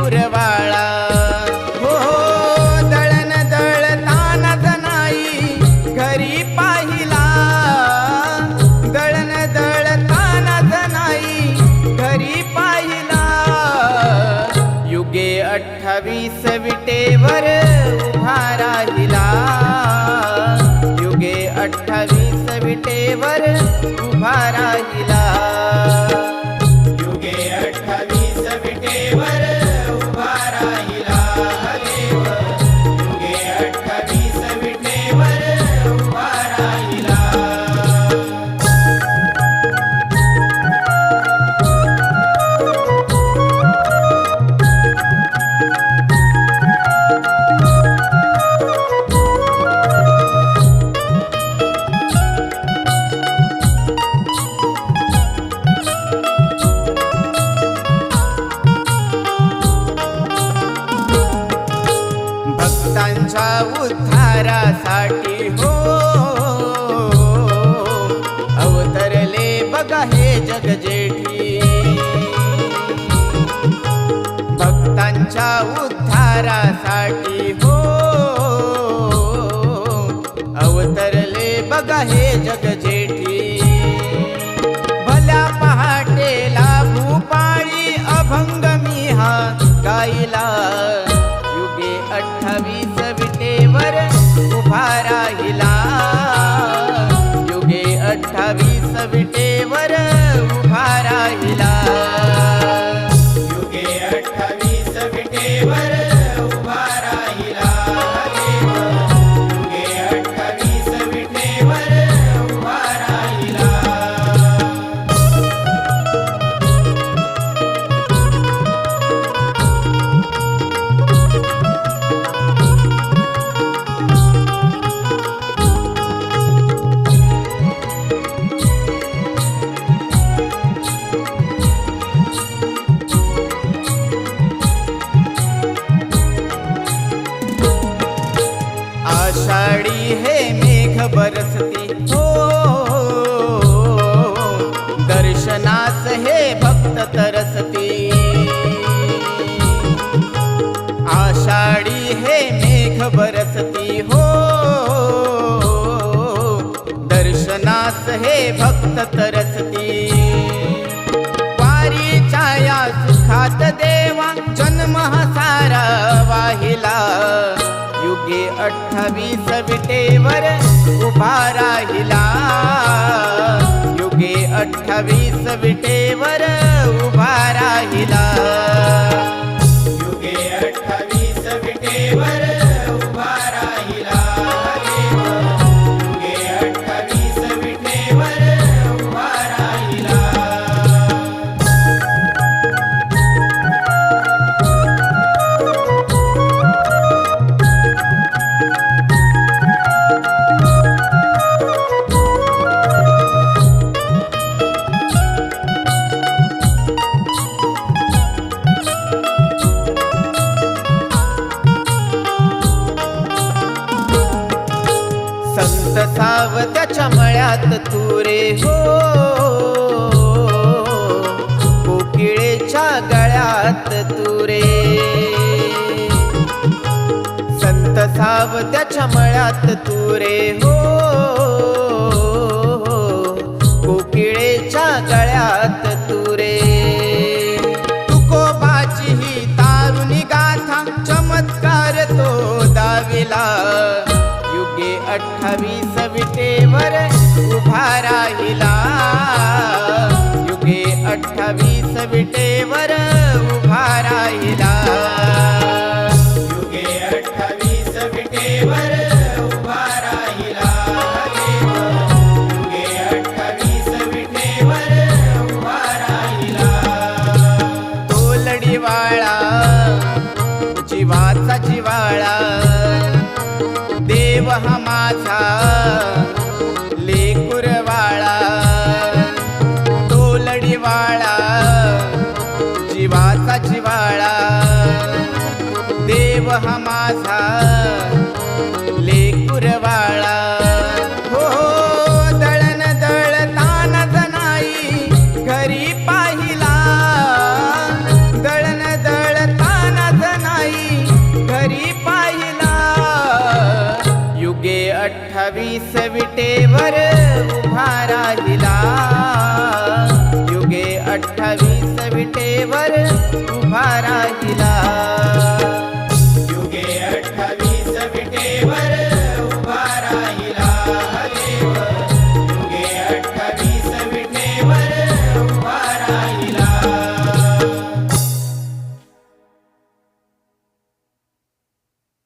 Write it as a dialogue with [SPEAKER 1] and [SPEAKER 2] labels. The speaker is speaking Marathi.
[SPEAKER 1] लेकुर वाळा हो, हो दळण दळताना जनाई घरी पाहिला. दळण दळताना जनाई घरी पाहिला. युगे अठ्ठावीस विटेवर उभा राहिला. युगे अठ्ठावीस विटेवर उभा राहिला. भक्तांच्या उद्धारासाठी हो. अवतरले बघा हे जगजेठी भक्तांच्या उद्धारासाठी राहिला युगे अठ्ठावीस विटेवर उभा राहिला. युगे अठ्ठावीस विटेवर उभा राहिला. संत त्याच्या मळ्यात तुरे. हो कोकिळेच्या गळ्यात तुरे. संत सावत्याच्या मळ्यात तुरे. हो अठ्ठावीस विटेवर उभा राहिला. देव हा माझा लेकुरवाळा तोलडीवाळा जीवाचा जिवाळा. देव हा माझा लेकुरवाळा विटेवर